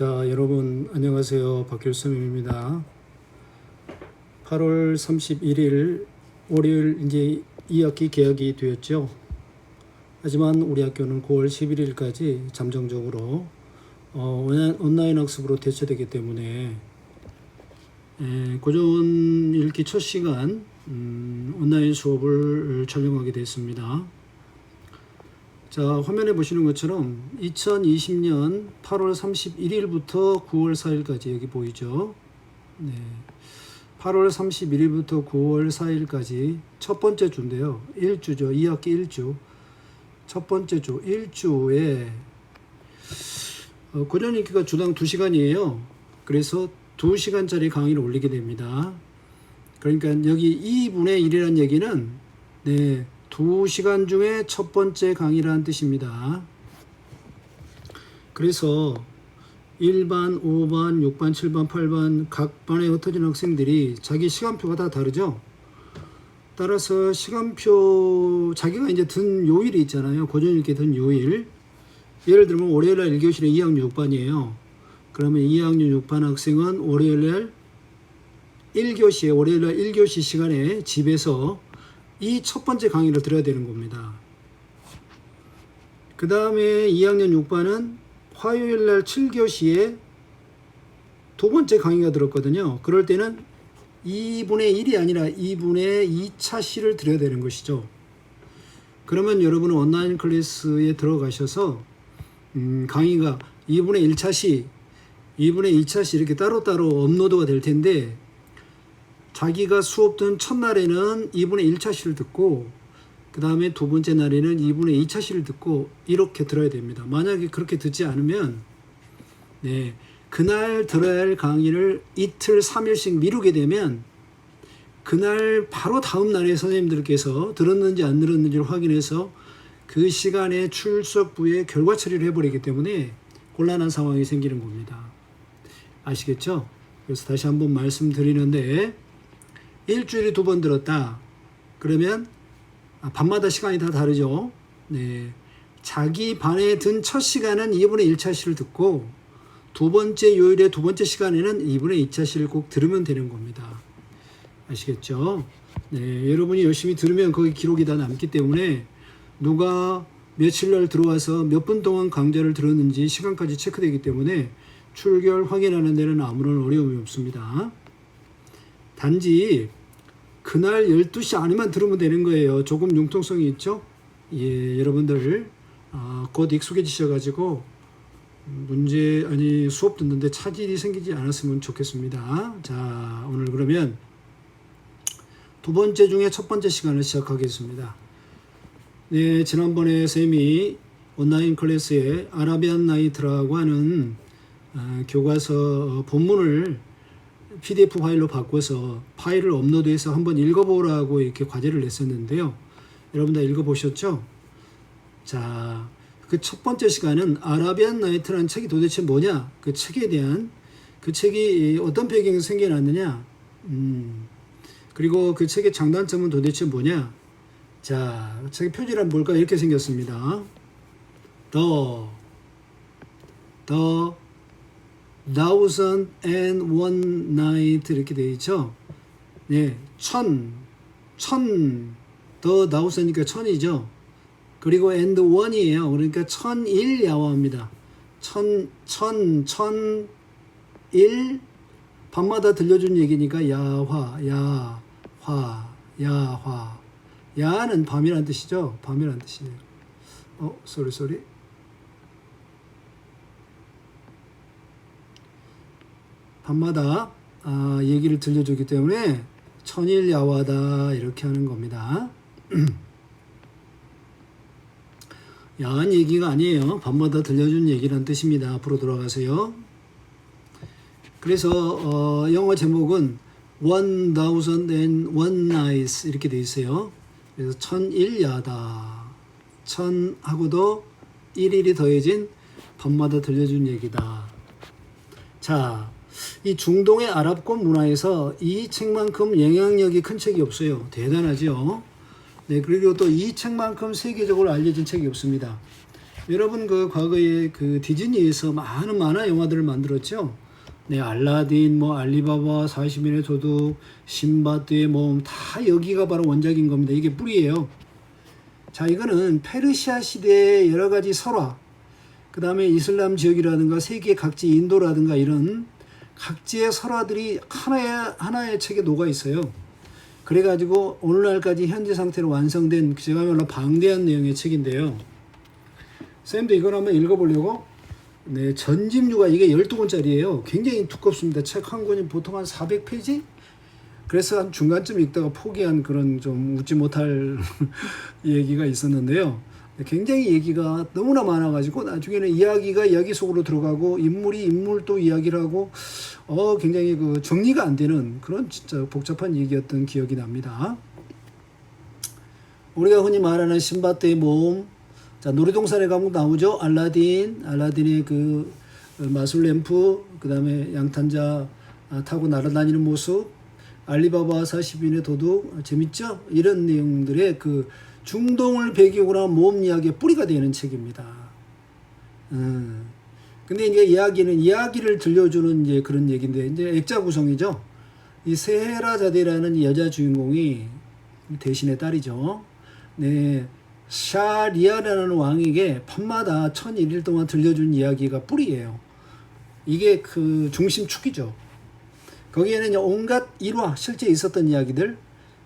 자, 여러분 안녕하세요. 박길성입니다. 8월 31일 월요일 이제 2학기 개학이 되었죠. 하지만 우리 학교는 9월 11일까지 잠정적으로 어, 온라인- 학습으로 대체되기 때문에 에, 고전 읽기 첫 시간 음, 온라인 수업을 촬영하게 됐습니다. 자, 화면에 보시는 것처럼 2020년 8월 31일부터 9월 4일까지 여기 보이죠? 네. 8월 31일부터 9월 4일까지 첫 번째 주인데요. 1주죠. 2학기 1주. 첫 번째 주 1주에 어, 고전 읽기가 주당 2시간이에요. 그래서 2시간짜리 강의를 올리게 됩니다. 그러니까 여기 2분의 1이라는 얘기는 네, 2시간 중에 첫 번째 강의라는 뜻입니다. 그래서 1반, 5반, 6반, 7반, 8반 각 반에 흩어진 학생들이 자기 시간표가 다 다르죠. 따라서 시간표 자기가 이제 든 요일이 있잖아요. 고전 읽기 든 요일. 예를 들면 월요일 날 1교시는 2학년 6반이에요. 그러면 2학년 6반 학생은 월요일 날 1교시에 월요일 날 1교시 시간에 집에서 이 첫 번째 강의를 들어야 되는 겁니다. 그 다음에 2학년 6반은 화요일 날 7교시에 두 번째 강의가 들었거든요. 그럴 때는 2분의 1이 아니라 2분의 2차 시를 들어야 되는 것이죠. 그러면 여러분은 온라인 클래스에 들어가셔서 음, 강의가 2분의 1차 시, 2분의 2차 시 이렇게 따로따로 업로드가 될 텐데 자기가 수업 듣는 첫날에는 2분의 1차 시를 듣고 그 다음에 두 번째 날에는 2분의 2차 시를 듣고 이렇게 들어야 됩니다. 만약에 그렇게 듣지 않으면 네 그날 들어야 할 강의를 이틀 3일씩 미루게 되면 그날 바로 다음 날에 선생님들께서 들었는지 안 들었는지를 확인해서 그 시간에 출석부에 결과 처리를 해버리기 때문에 곤란한 상황이 생기는 겁니다. 아시겠죠? 그래서 다시 한번 말씀드리는데 일주일에 두 번 들었다. 그러면 아, 밤마다 시간이 다 다르죠. 네. 자기 반에 든 첫 시간은 2분의 1차 시를 듣고 두 번째 요일의 두 번째 시간에는 2분의 2차 시를 꼭 들으면 되는 겁니다. 아시겠죠? 네, 여러분이 열심히 들으면 거기 기록이 다 남기 때문에 누가 며칠 날 들어와서 몇 분 동안 강좌를 들었는지 시간까지 체크되기 때문에 출결 확인하는 데는 아무런 어려움이 없습니다. 단지 그날 12시 안에만 들으면 되는 거예요. 조금 융통성이 있죠? 예, 여러분들 아, 곧 익숙해지셔가지고 문제 아니 수업 듣는데 차질이 생기지 않았으면 좋겠습니다. 자, 오늘 그러면 두 번째 중에 첫 번째 시간을 시작하겠습니다. 네, 지난번에 쌤이 온라인 클래스에 아라비안 나이트라고 하는 아, 교과서 본문을 PDF 파일로 바꿔서 파일을 업로드해서 한번 읽어보라고 이렇게 과제를 냈었는데요. 여러분 다 읽어보셨죠? 자, 그 첫 번째 시간은 아라비안 나이트라는 책이 도대체 뭐냐? 그 책에 대한 그 책이 어떤 배경에서 생겨났느냐? 음, 그리고 그 책의 장단점은 도대체 뭐냐? 자, 책의 표지란 뭘까? 이렇게 생겼습니다. The, the thousand night 이렇게 되어 있죠. 네, 천, 천, the thousand이니까 천이죠. 그리고 and one이에요. 그러니까 천일 야화입니다. 천, 천, 천, 일 밤마다 들려준 얘기니까 야화, 야 화, 야화. 야는 밤이란 뜻이죠. 밤이란 뜻이에요. 어, 쏘리 쏘리. 밤마다 아, 얘기를 들려주기 때문에 천일야화다 이렇게 하는 겁니다. 야한 얘기가 아니에요. 밤마다 들려준 얘기란 뜻입니다. 앞으로 돌아가세요. 그래서 어, 영어 제목은 One Thousand and One Nights 이렇게 돼 있어요. 그래서 천일야다. 천하고도 일일이 더해진 밤마다 들려준 얘기다. 자, 이 중동의 아랍권 문화에서 이 책만큼 영향력이 큰 책이 없어요. 대단하죠. 네, 그리고 또 이 책만큼 세계적으로 알려진 책이 없습니다. 여러분 그 과거에 그 디즈니에서 많은 만화 영화들을 만들었죠. 네, 알라딘, 뭐 알리바바, 40인의 도둑, 신바드의 모험 다 여기가 바로 원작인 겁니다. 이게 뿌리예요. 자, 이거는 페르시아 시대의 여러 가지 설화, 그 다음에 이슬람 지역이라든가 세계 각지 인도라든가 이런 각지의 설화들이 하나의 하나의 책에 녹아 있어요. 그래가지고 오늘날까지 현재 상태로 완성된 제가 말로 방대한 내용의 책인데요. 쌤도 이걸 한번 읽어보려고 네, 전집류가 이게 12권짜리예요. 굉장히 두껍습니다. 책 한 권이 보통 한 400페이지? 그래서 한 중간쯤 읽다가 포기한 그런 좀 웃지 못할 얘기가 있었는데요. 굉장히 얘기가 너무나 많아가지고 나중에는 이야기가 이야기 속으로 들어가고 인물이 인물 또 이야기를 하고 어 굉장히 그 정리가 안 되는 그런 진짜 복잡한 얘기였던 기억이 납니다. 우리가 흔히 말하는 신바트의 모험, 자 놀이동산에 가면 나오죠. 알라딘, 알라딘의 그 마술 램프, 그 다음에 양탄자 아, 타고 날아다니는 모습, 알리바바 40인의 도둑, 아, 재밌죠? 이런 내용들의 그 중동을 배경으로 한 모험 이야기의 뿌리가 되는 책입니다. 음. 근데 이제 이야기는 이야기를 들려주는 이제 그런 얘기인데 이제 액자 구성이죠. 이 세헤라 자데라는 여자 주인공이 대신의 딸이죠. 네. 샤리아라는 왕에게 밤마다 1001일 동안 들려준 이야기가 뿌리예요. 이게 그 중심축이죠. 거기에는 온갖 일화, 실제 있었던 이야기들,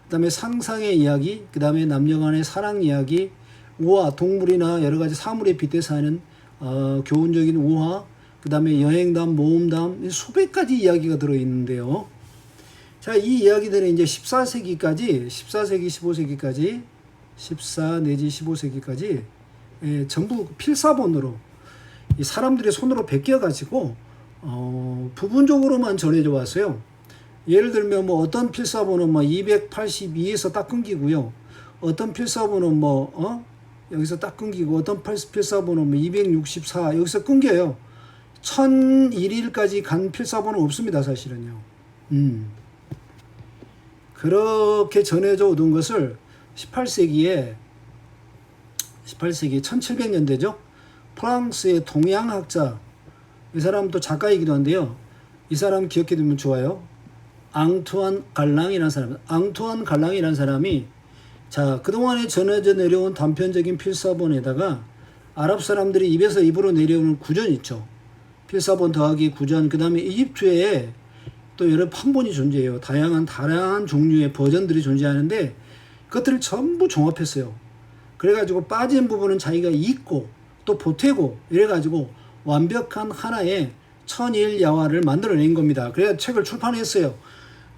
그 다음에 상상의 이야기, 그 다음에 남녀 간의 사랑 이야기, 우화, 동물이나 여러 가지 사물에 빗대서 하는 어, 교훈적인 우화, 그 다음에 여행담, 모험담, 수백 가지 이야기가 들어 있는데요. 자, 이 이야기들은 이제 14세기까지, 14세기, 15세기까지, 14 내지 15세기까지 예, 전부 필사본으로 이 사람들의 손으로 베껴 가지고 어, 부분적으로만 전해져 왔어요. 예를 들면 뭐 어떤 필사본은 뭐 282에서 딱 끊기고요. 어떤 필사본은 뭐 어? 여기서 딱 끊기고 어떤 필- 필사본은 뭐 264 여기서 끊겨요. 1001일까지 간 필사본은 없습니다, 사실은요. 음. 그렇게 전해져 오던 것을 18세기에 18세기 1700년대죠. 프랑스의 동양학자 이 사람도 작가이기도 한데요. 이 사람 기억해 두면 좋아요. 앙투안 갈랑이라는 사람. 앙투안 갈랑이라는 사람이 자, 그동안에 전해져 내려온 단편적인 필사본에다가 아랍 사람들이 입에서 입으로 내려오는 구전 있죠. 필사본 더하기 구전, 그 다음에 이집트에 또 여러 판본이 존재해요. 다양한, 다양한 종류의 버전들이 존재하는데 그것들을 전부 종합했어요. 그래가지고 빠진 부분은 자기가 잊고 또 보태고 이래가지고 완벽한 하나의 천일 야화를 만들어낸 겁니다. 그래야 책을 출판했어요.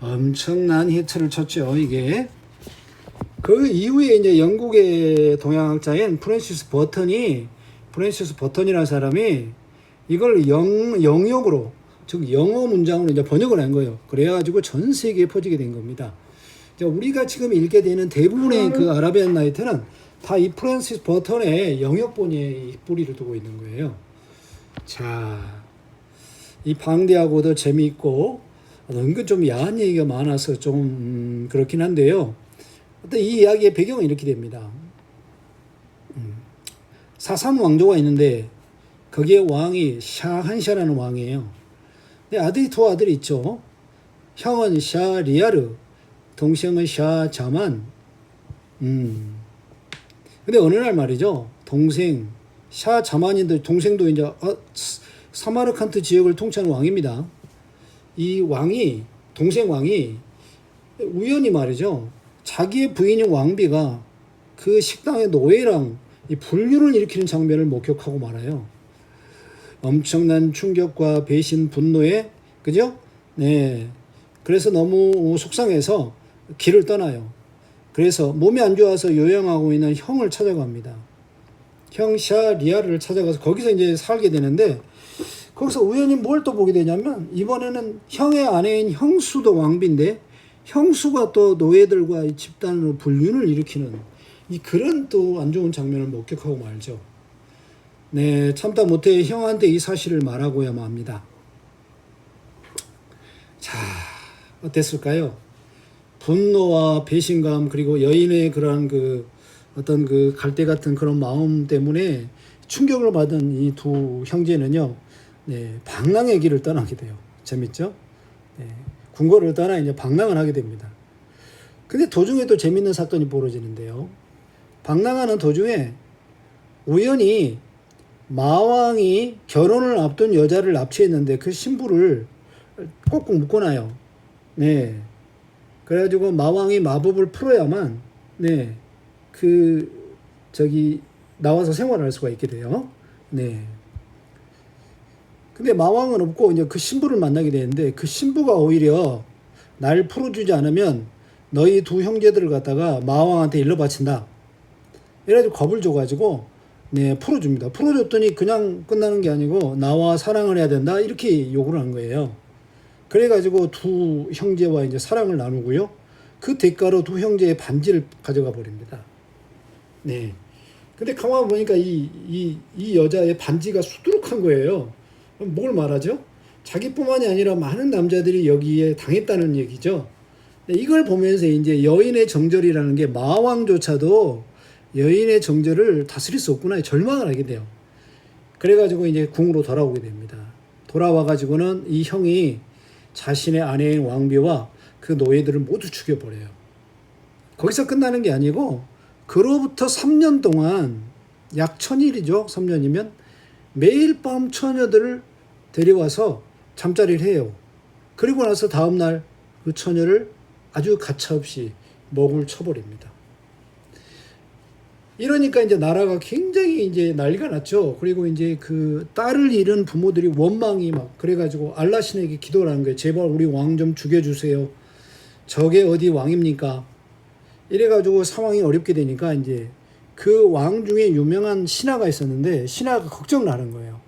엄청난 히트를 쳤죠, 이게. 그 이후에 이제 영국의 동양학자인 프랜시스 버턴이 프랜시스 버턴이라는 사람이 이걸 영, 영역으로 즉 영어 문장으로 이제 번역을 한 거예요. 그래가지고 전 세계에 퍼지게 된 겁니다. 자, 우리가 지금 읽게 되는 대부분의 그 아라비안 나이트는 다 이 프랜시스 버턴의 영역본에 이 뿌리를 두고 있는 거예요. 자, 이 방대하고도 재미있고 은근 좀 야한 얘기가 많아서 좀 음, 그렇긴 한데요. 어떤 이 이야기의 배경은 이렇게 됩니다. 음, 사산 왕조가 있는데 거기에 왕이 샤한샤라는 왕이에요. 근데 아들이 두 아들이 있죠. 형은 샤리아르, 동생은 샤자만. 음. 근데 어느 날 말이죠. 동생 샤자만인데 동생도 이제 어, 스- 사마르칸트 지역을 통치하는 왕입니다. 이 왕이 동생 왕이 우연히 말이죠. 자기의 부인인 왕비가 그 식당의 노예랑 이 불륜을 일으키는 장면을 목격하고 말아요. 엄청난 충격과 배신, 분노에 그죠? 네. 그래서 너무 속상해서 길을 떠나요. 그래서 몸이 안 좋아서 요양하고 있는 형을 찾아갑니다. 형 샤리아를 찾아가서 거기서 이제 살게 되는데 거기서 우연히 뭘 또 보게 되냐면 이번에는 형의 아내인 형수도 왕비인데 형수가 또 노예들과 이 집단으로 불륜을 일으키는 이 그런 또 안 좋은 장면을 목격하고 말죠. 네, 참다 못해 형한테 이 사실을 말하고야만 합니다. 자, 어땠을까요? 분노와 배신감 그리고 여인의 그러한 그 어떤 그 갈대 같은 그런 마음 때문에 충격을 받은 이 두 형제는요, 네, 방랑의 길을 떠나게 돼요. 재밌죠? 네, 궁궐을 떠나 이제 방랑을 하게 됩니다. 근데 도중에 또 재밌는 사건이 벌어지는데요. 방랑하는 도중에 우연히 마왕이 결혼을 앞둔 여자를 납치했는데 그 신부를 꼭꼭 묶어놔요. 네. 그래가지고 마왕이 마법을 풀어야만 네. 그 저기 나와서 생활할 수가 있게 돼요. 네. 근데 마왕은 없고 이제 그 신부를 만나게 되는데 그 신부가 오히려 날 풀어주지 않으면 너희 두 형제들을 갖다가 마왕한테 일러 바친다. 이래가지고 겁을 줘가지고 네 풀어줍니다. 풀어줬더니 그냥 끝나는 게 아니고 나와 사랑을 해야 된다 이렇게 요구를 한 거예요. 그래가지고 두 형제와 이제 사랑을 나누고요. 그 대가로 두 형제의 반지를 가져가 버립니다. 네. 근데 가만 보니까 이, 이, 이 여자의 반지가 수두룩한 거예요. 뭘 말하죠? 자기뿐만이 아니라 많은 남자들이 여기에 당했다는 얘기죠. 네, 이걸 보면서 이제 여인의 정절이라는 게 마왕조차도 여인의 정절을 다스릴 수 없구나 절망을 하게 돼요. 그래가지고 이제 궁으로 돌아오게 됩니다. 돌아와가지고는 이 형이 자신의 아내인 왕비와 그 노예들을 모두 죽여버려요. 거기서 끝나는 게 아니고 그로부터 3년 동안 약 천일이죠. 3년이면 매일 밤 처녀들을 데려와서 잠자리를 해요. 그리고 나서 다음날 그 처녀를 아주 가차없이 먹을 쳐버립니다. 이러니까 이제 나라가 굉장히 이제 난리가 났죠. 그리고 이제 그 딸을 잃은 부모들이 원망이 막 그래가지고 알라신에게 기도를 하는 거예요. 제발 우리 왕 좀 죽여주세요. 저게 어디 왕입니까? 이래가지고 상황이 어렵게 되니까 이제 그 왕 중에 유명한 신하가 있었는데 신하가 걱정을 하는 거예요.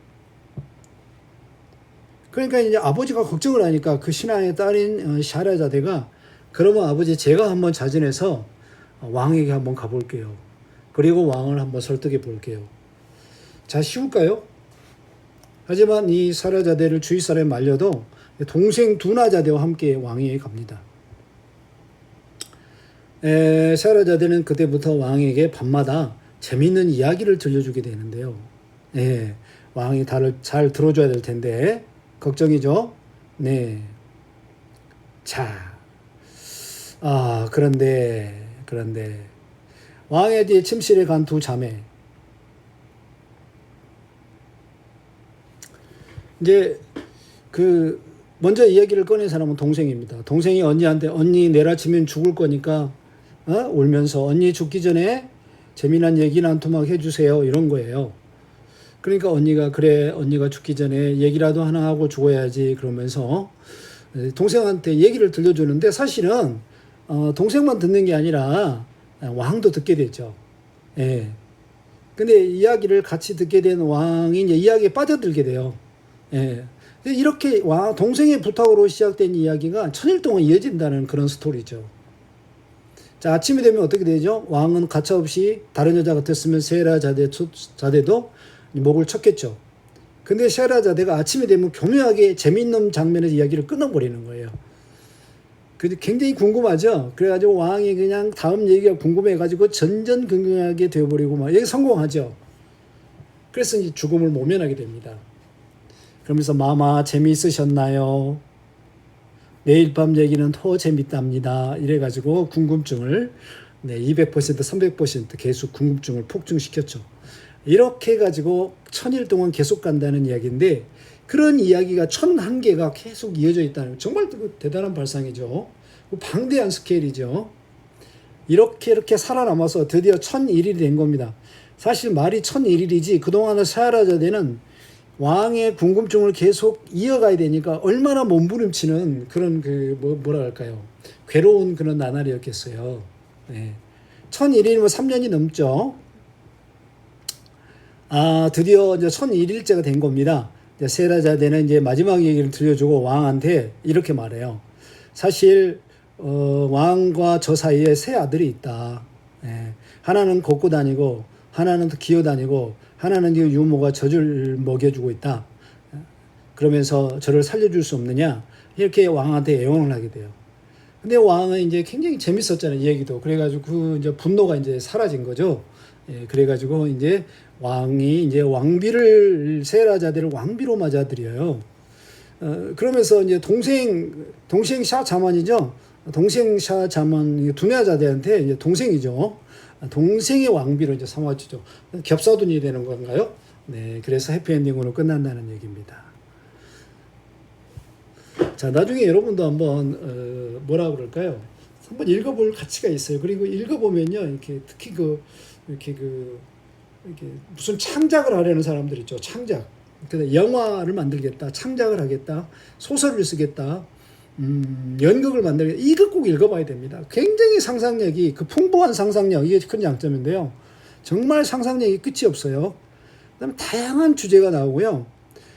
그러니까 이제 아버지가 걱정을 하니까 그 신하의 딸인 어, 샤라자데가 그러면 아버지 제가 한번 자진해서 왕에게 한번 가볼게요. 그리고 왕을 한번 설득해 볼게요. 자, 쉬울까요? 하지만 이 사라자대를 주위 사람에 말려도 동생 두나자대와 함께 왕에게 갑니다. 에, 사라자대는 그때부터 왕에게 밤마다 재밌는 이야기를 들려주게 되는데요. 예, 왕이 다를 잘 들어줘야 될 텐데 걱정이죠. 네. 자, 아 그런데 그런데 왕의 뒤에 침실에 간 두 자매. 이제 그 먼저 이야기를 꺼낸 사람은 동생입니다. 동생이 언니한테 언니 아침엔 죽을 거니까 어? 울면서 언니 죽기 전에 재미난 얘기나 한 토막 해주세요 이런 거예요. 그러니까 언니가 그래 언니가 죽기 전에 얘기라도 하나 하고 죽어야지 그러면서 동생한테 얘기를 들려주는데 사실은 어, 동생만 듣는 게 아니라 왕도 듣게 되죠. 예. 근데 이야기를 같이 듣게 된 왕이 이제 이야기에 빠져들게 돼요. 예. 이렇게 왕, 동생의 부탁으로 시작된 이야기가 천일 동안 이어진다는 그런 스토리죠. 자, 아침이 되면 어떻게 되죠? 왕은 가차없이 다른 여자 같았으면 세라 자대, 자대도 목을 쳤겠죠. 근데 세라 자대가 아침이 되면 교묘하게 재밌는 장면에서 이야기를 끊어버리는 거예요. 근데 굉장히 궁금하죠. 그래가지고 왕이 그냥 다음 얘기가 궁금해가지고 전전긍긍하게 되어버리고 막 여기 성공하죠. 그래서 이제 죽음을 모면하게 됩니다. 그러면서 마마 재미있으셨나요? 내일 밤 얘기는 더 재밌답니다. 이래가지고 궁금증을 네, 200% 300% 계속 궁금증을 폭증시켰죠. 이렇게 해가지고 천일 동안 계속 간다는 이야기인데 그런 이야기가 천 한 개가 계속 이어져 있다는 정말 대단한 발상이죠. 방대한 스케일이죠. 이렇게 이렇게 살아남아서 드디어 천일이 된 겁니다. 사실 말이 천일이지 그동안의 사하라자대는 왕의 궁금증을 계속 이어가야 되니까 얼마나 몸부림치는 그런 그 뭐, 뭐라 할까요? 괴로운 그런 나날이었겠어요. 네. 천일이면 3년이 넘죠. 아 드디어 이제 천일일째가 된 겁니다. 세라자대는 이제 마지막 얘기를 들려주고 왕한테 이렇게 말해요. 사실 어, 왕과 저 사이에 세 아들이 있다. 예. 하나는 걷고 다니고 하나는 기어 다니고 하나는 유모가 젖을 먹여주고 있다. 그러면서 저를 살려줄 수 없느냐 이렇게 왕한테 애원을 하게 돼요. 근데 왕은 이제 굉장히 재밌었잖아요, 이 얘기도. 그래가지고 그 이제 분노가 이제 사라진 거죠. 예, 그래가지고 이제 왕이 이제 왕비를 세라자들을 왕비로 맞아들여요. 어, 그러면서 이제 동생 동생 샤 자만이죠. 동생 샤 자만 두냐자들한테 이제 동생이죠. 동생의 왕비로 이제 삼아주죠. 겹사돈이 되는 건가요? 네, 그래서 해피엔딩으로 끝난다는 얘기입니다. 자, 나중에 여러분도 한번 어, 뭐라 그럴까요? 한번 읽어볼 가치가 있어요. 그리고 읽어보면요, 이렇게 특히 그 이렇게 그 이렇게 무슨 창작을 하려는 사람들 있죠. 창작. 그래서 영화를 만들겠다, 창작을 하겠다, 소설을 쓰겠다, 음, 연극을 만들겠다. 이거 꼭 읽어봐야 됩니다. 굉장히 상상력이 그 풍부한 상상력 이게 큰 장점인데요. 정말 상상력이 끝이 없어요. 그다음에 다양한 주제가 나오고요.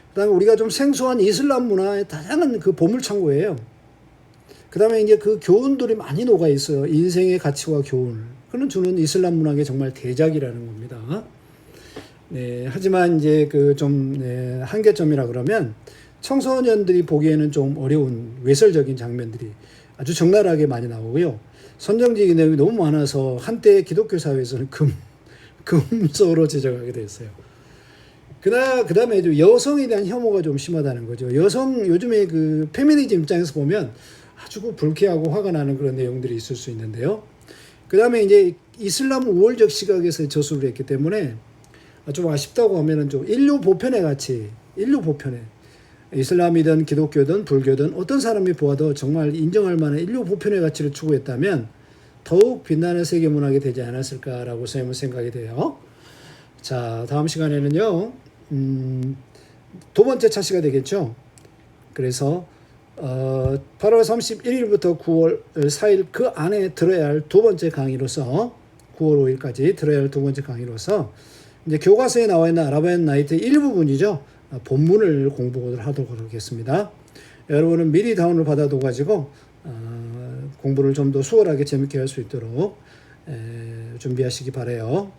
그다음에 우리가 좀 생소한 이슬람 문화의 다양한 그 보물 창고예요. 그다음에 이제 그 교훈들이 많이 녹아 있어요. 인생의 가치와 교훈. 그는 주는 이슬람 문학의 정말 대작이라는 겁니다. 네, 하지만 이제 그 좀 네, 한계점이라 그러면 청소년들이 보기에는 좀 어려운 외설적인 장면들이 아주 적나라하게 많이 나오고요. 선정적인 내용이 너무 많아서 한때 기독교 사회에서는 금 금서로 제작하게 됐어요. 그다 그다음에 좀 여성에 대한 혐오가 좀 심하다는 거죠. 여성 요즘에 그 페미니즘 입장에서 보면 아주 그 불쾌하고 화가 나는 그런 내용들이 있을 수 있는데요. 그다음에 이제 이슬람 우월적 시각에서 저술을 했기 때문에 좀 아쉽다고 하면은 좀 인류 보편의 가치, 인류 보편의 이슬람이든 기독교든 불교든 어떤 사람이 보아도 정말 인정할 만한 인류 보편의 가치를 추구했다면 더욱 빛나는 세계 문학이 되지 않았을까라고 선생님은 생각이 돼요. 자, 다음 시간에는요, 음, 두 번째 차시가 되겠죠. 그래서 어, 8월 31일부터 9월 4일 그 안에 들어야 할 두 번째 강의로서 9월 5일까지 들어야 할 두 번째 강의로서 이제 교과서에 나와 있는 아라비안 나이트 일부분이죠. 어, 본문을 공부하도록 하겠습니다. 여러분은 미리 다운을 받아둬 가지고 어, 공부를 좀 더 수월하게 재밌게 할 수 있도록 에, 준비하시기 바래요.